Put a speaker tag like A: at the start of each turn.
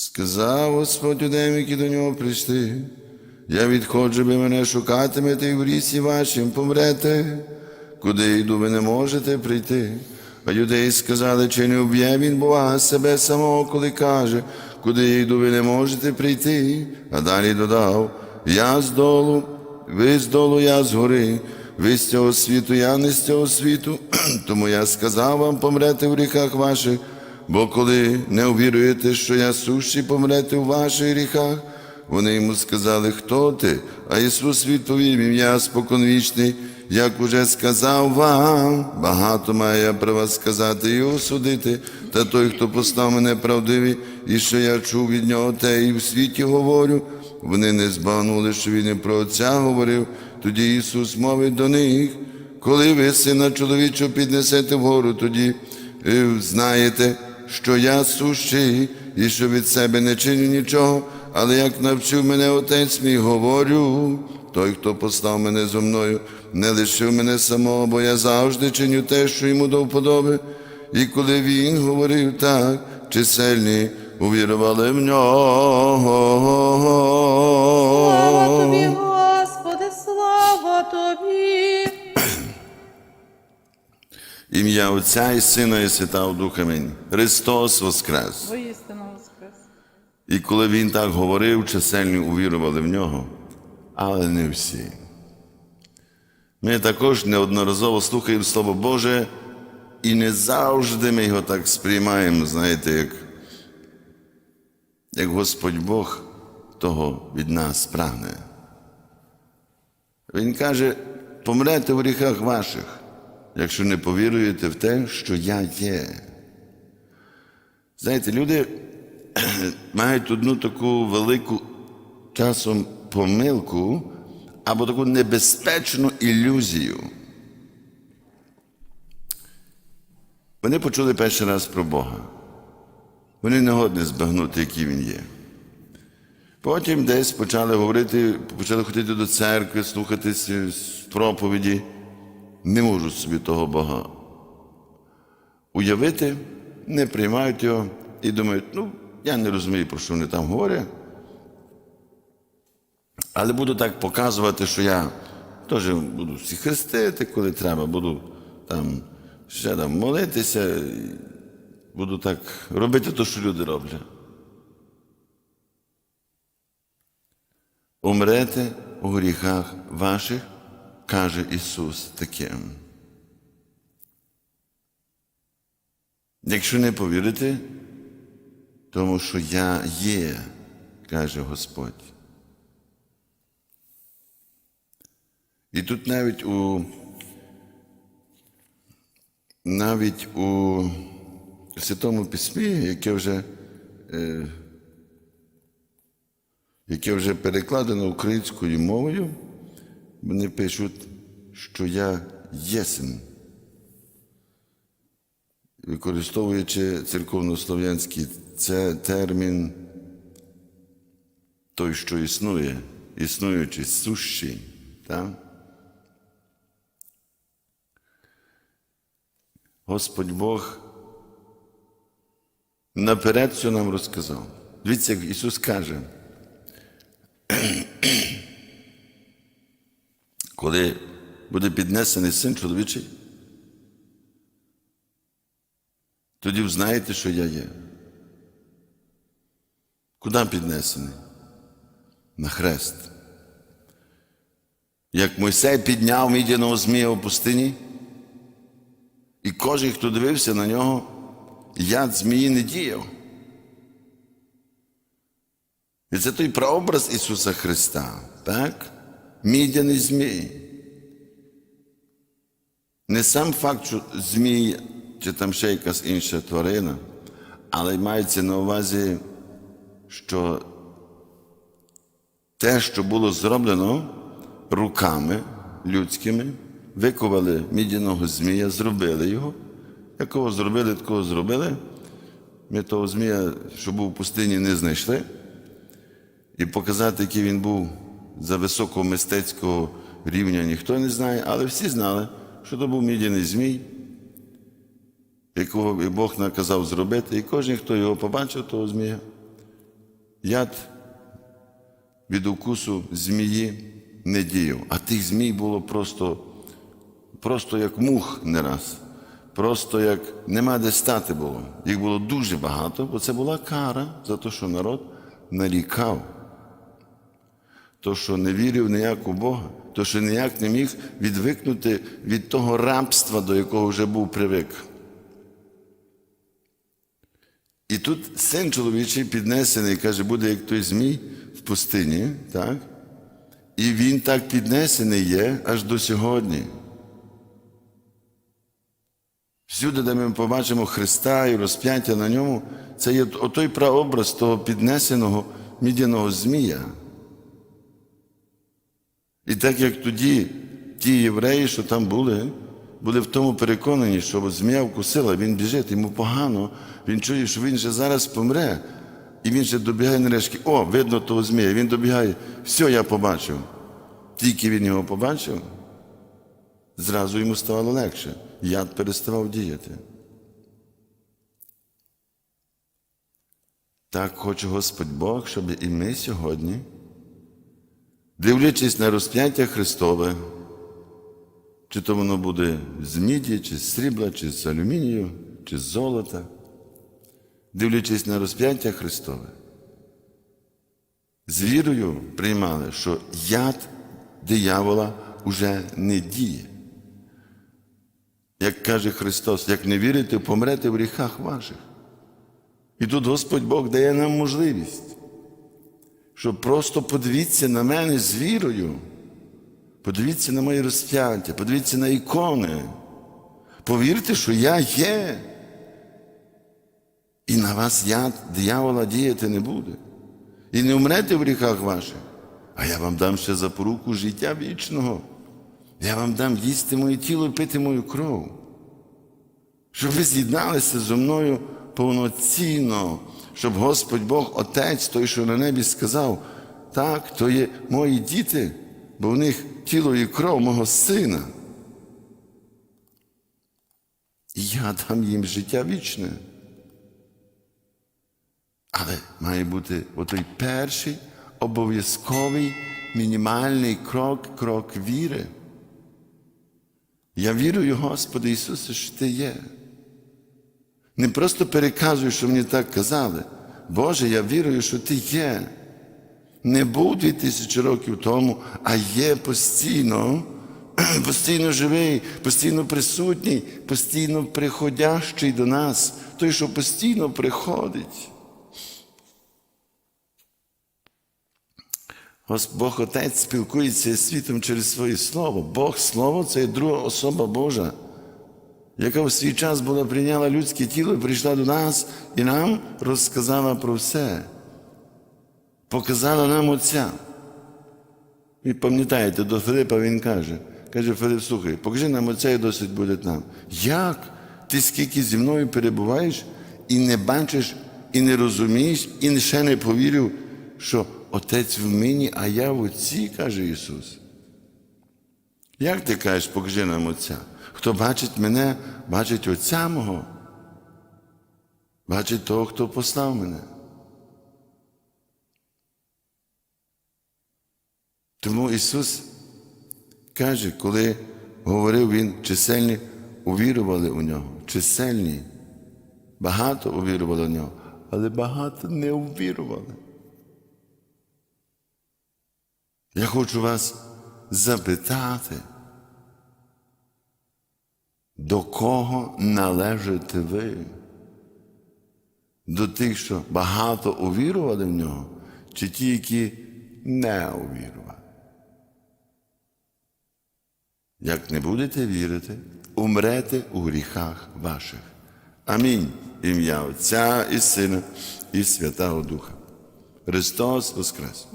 A: Сказав Господь юдеям, які до нього прийшли. Я відходжу, ви мене шукатимете, і в лісі вашим помрете, куди йду, ви не можете прийти. А юдеї сказали, чи не вб'є він Бога себе самого, коли каже, куди я йду, ви не можете прийти. А далі додав: Я з долу, ви з долу, я з гори, ви з цього світу, я не з цього світу. Тому я сказав вам, помрете в гріхах ваших, бо коли не увіруєте, що я сущий, помрете у ваших гріхах. Вони йому сказали, хто ти? А Ісус відповів ім'я споконвічний, як уже сказав вам, багато має я права сказати і осудити, та той, хто постав мене правдивий, і що я чув від нього, те і в світі говорю. Вони не збагнули, що він і про Отця говорив. Тоді Ісус мовить до них, коли ви сина чоловічого піднесете вгору, тоді е, знаєте, що я сущий, і що від себе не чиню нічого, але як навчив мене отець мій, говорю, той, хто послав мене зо мною, не лишив мене самого, бо я завжди чиню те, що йому до вподоби. І коли він говорив так, чисельні увірували в
B: Слава тобі,
A: Ім'я Отця і Сина і Святого Духа Амінь. Христос Воскрес.
B: Воістину воскрес.
A: І коли він так говорив, чисельні увірували в нього, але не всі. Ми також неодноразово слухаємо Слово Боже, і не завжди ми його так сприймаємо, знаєте, як, як Господь Бог того від нас прагне. Він каже, помрете в гріхах ваших, якщо не повіруєте в те, що я є. Знаєте, люди мають одну таку велику часом помилку або таку небезпечну ілюзію. Вони почули перший раз про Бога. Вони не годні збагнути, який він є. Потім десь почали говорити, почали ходити до церкви, слухати ці проповіді. Не можуть собі того Бога уявити, не приймають його і думають, ну, я не розумію, про що вони там говорять. Але буду так показувати, що я теж буду всі хрестити, коли треба, буду там ще там молитися, буду так робити те, що люди роблять. Умрете у гріхах ваших, каже Ісус таким. Якщо не повірите, тому що я є, каже Господь. І тут навіть у навіть у Святому Письмі, яке вже, е, яке вже перекладено українською мовою, вони пишуть, що я єсен використовуючи церковнослов'янський це термін той, що існує, існуючий, сущий. Так? Господь Бог наперед все нам розказав. Дивіться, як Ісус каже, коли буде піднесений син чоловічий, тоді знаєте, що я є. Куди піднесений? На хрест. Як Мойсей підняв мідяного змія у пустині, і кожен, хто дивився на нього, яд змії не діяв. І це той прообраз Ісуса Христа, так? Мідяний змій. Не сам факт, що змій чи там ще якась інша тварина, але мається на увазі, що те, що було зроблено руками людськими, виковали мідяного змія, зробили його. Якого зробили, такого зробили. Ми того змія, що був у пустині, не знайшли. І показати, який він був за високого мистецького рівня, ніхто не знає, але всі знали, що то був мідяний змій, якого і Бог наказав зробити, і кожен, хто його побачив, того змія, яд від укусу змії не діяв, а тих змій було просто, просто як мух не раз. Просто як нема де стати було. Їх було дуже багато, бо це була кара за те, що народ нарікав. То, що не вірив ніяк у Бога, то, що ніяк не міг відвикнути від того рабства, до якого вже був привик. І тут син чоловічий піднесений, каже, буде як той змій в пустині, так? І він так піднесений є аж до сьогодні. Всюди, де ми побачимо Христа і розп'яття на ньому, це є отой прообраз того піднесеного мідяного змія. І так як тоді ті євреї, що там були, були в тому переконані, що змія вкусила, він біжить, йому погано, він чує, що він же зараз помре. І він же добігає нарешті, о, видно того змія. Він добігає, все, я побачив. Тільки він його побачив, зразу йому ставало легше. Яд переставав діяти. Так хоче Господь Бог, щоб і ми сьогодні, дивлячись на розп'яття Христове, чи то воно буде з міді, чи з срібла, чи з алюмінію, чи з золота, дивлячись на розп'яття Христове, з вірою приймали, що яд диявола уже не діє. Як каже Христос, як не вірите, помрете в гріхах ваших. І тут Господь Бог дає нам можливість, щоб просто подивіться на мене з вірою, подивіться на мої розп'яття, подивіться на ікони. Повірте, що я є. І на вас яд диявола діяти не буде. І не вмрете в гріхах ваших, а я вам дам ще запоруку життя вічного. Я вам дам їсти моє тіло і пити мою кров. Щоб ви з'єдналися зі мною повноцінно, щоб Господь Бог, Отець, той, що на небі сказав, так, то є мої діти, бо в них тіло і кров мого сина. І я дам їм життя вічне. Але має бути отой перший обов'язковий мінімальний крок, крок віри. Я вірую, Господи Ісусе, що Ти є. Не просто переказую, що мені так казали. Боже, я вірую, що Ти є. Не був дві тисячі років тому, а є постійно, постійно живий, постійно присутній, постійно приходящий до нас, той, що постійно приходить. Бог Отець спілкується з світом через своє Слово. Бог Слово це є друга особа Божа, яка в свій час була прийняла людське тіло і прийшла до нас і нам розказала про все. Показала нам Отця. І пам'ятаєте, до Филипа він каже, каже Филип, слухай, покажи нам Отця і досить буде нам. Як? Ти скільки зі мною перебуваєш і не бачиш, і не розумієш, і ще не повірив, що Отець в мені, а я в Отці, каже Ісус. Як ти кажеш, покажи нам Отця? Хто бачить мене, бачить Отця мого, бачить того, хто послав мене. Тому Ісус каже, коли говорив Він, чисельні увірували у нього, чисельні, багато увірували в нього, але багато не увірували. Я хочу вас запитати, до кого належите ви? До тих, що багато увірували в нього, чи ті, які не увірували? Як не будете вірити, умрете у гріхах ваших. Амінь. Ім'я Отця і Сина, і Святого Духа. Христос Воскрес!